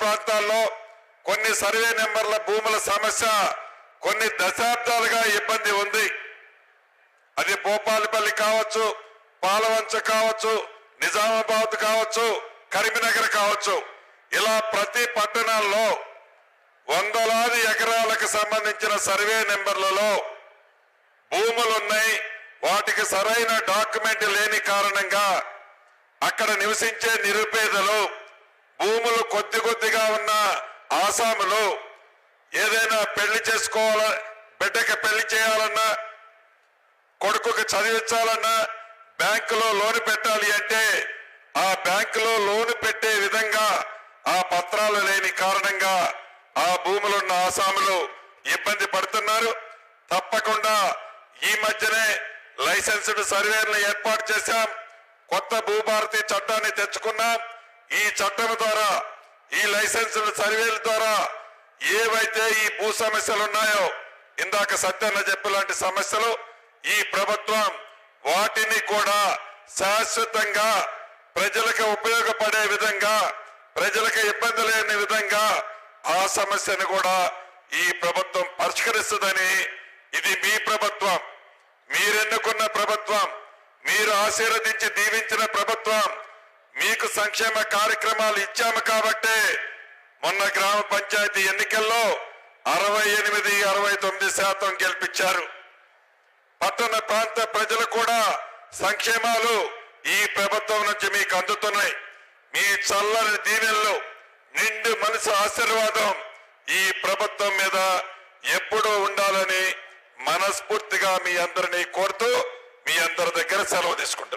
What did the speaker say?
ప్రాంతాల్లో కొన్ని సర్వే నెంబర్ల భూముల సమస్య కొన్ని దశాబ్దాలుగా ఇబ్బంది ఉంది. అది భూపాలపల్లి కావచ్చు పాలవంచ కావచ్చు నిజామాబాద్ కావచ్చు కరీంనగర్ కావచ్చు. ఇలా ప్రతి పట్టణాల్లో వందలాది ఎకరాలకు సంబంధించిన సర్వే నెంబర్లలో భూములున్నాయి వాటికి సరైన డాక్యుమెంట్ లేని కారణంగా అక్కడ నివసించే నిరుపేదలు భూములు కొద్ది కొద్దిగా ఉన్న ఆసాములు ఏదైనా పెళ్ళి చేసుకోవాల బిడ్డకి పెళ్ళి చేయాలన్నా కొడుకుకి చదివించాలన్నా బ్యాంకులో లోన్ పెట్టాలి అంటే ఆ బ్యాంకులో లోన్ పెట్టే విధంగా ఆ పత్రాలు లేని కారణంగా ఆ భూములున్న ఆసాములు ఇబ్బంది పడుతున్నారు. తప్పకుండా ఈ మధ్యనే లైసెన్స్డ్ సర్వేలను ఏర్పాటు చేశాం. కొత్త భూభారతి చట్టాన్ని తెచ్చుకున్నాం. ఈ చట్టం ద్వారా ఈ లైసెన్స్డ్ సర్వేల ద్వారా ఏవైతే ఈ భూ సమస్యలు ఉన్నాయో ఇందాక సత్యన్న చెప్పిలాంటి సమస్యలు ఈ ప్రభుత్వం వాటిని కూడా శాశ్వతంగా ప్రజలకు ఉపయోగపడే విధంగా ప్రజలకు ఇబ్బంది లేని విధంగా ఆ సమస్యను కూడా ఈ ప్రభుత్వం పరిష్కరిస్తుందని ఇది మీ ప్రభుత్వం. మీరెన్నుకున్న ప్రభుత్వం మీరు ఆశీర్వదించి దీవించిన మీకు సంక్షేమ కార్యక్రమాలు ఇచ్చాము కాబట్టే మొన్న గ్రామ పంచాయతీ ఎన్నికల్లో అరవై ఎనిమిది అరవై తొమ్మిది శాతం గెలిపించారు. పట్టణ ప్రాంత ప్రజలు కూడా సంక్షేమాలు ఈ ప్రభుత్వం నుంచి మీకు అందుతున్నాయి. మీ చల్లని దీవెనలు నిండు మనసు ఆశీర్వాదం ఈ ప్రభుత్వం మీద ఎప్పుడూ ఉండాలని మనస్ఫూర్తిగా మీ అందరినీ కోరుతూ మీ అందరి దగ్గర సెలవు తీసుకుంటున్నాను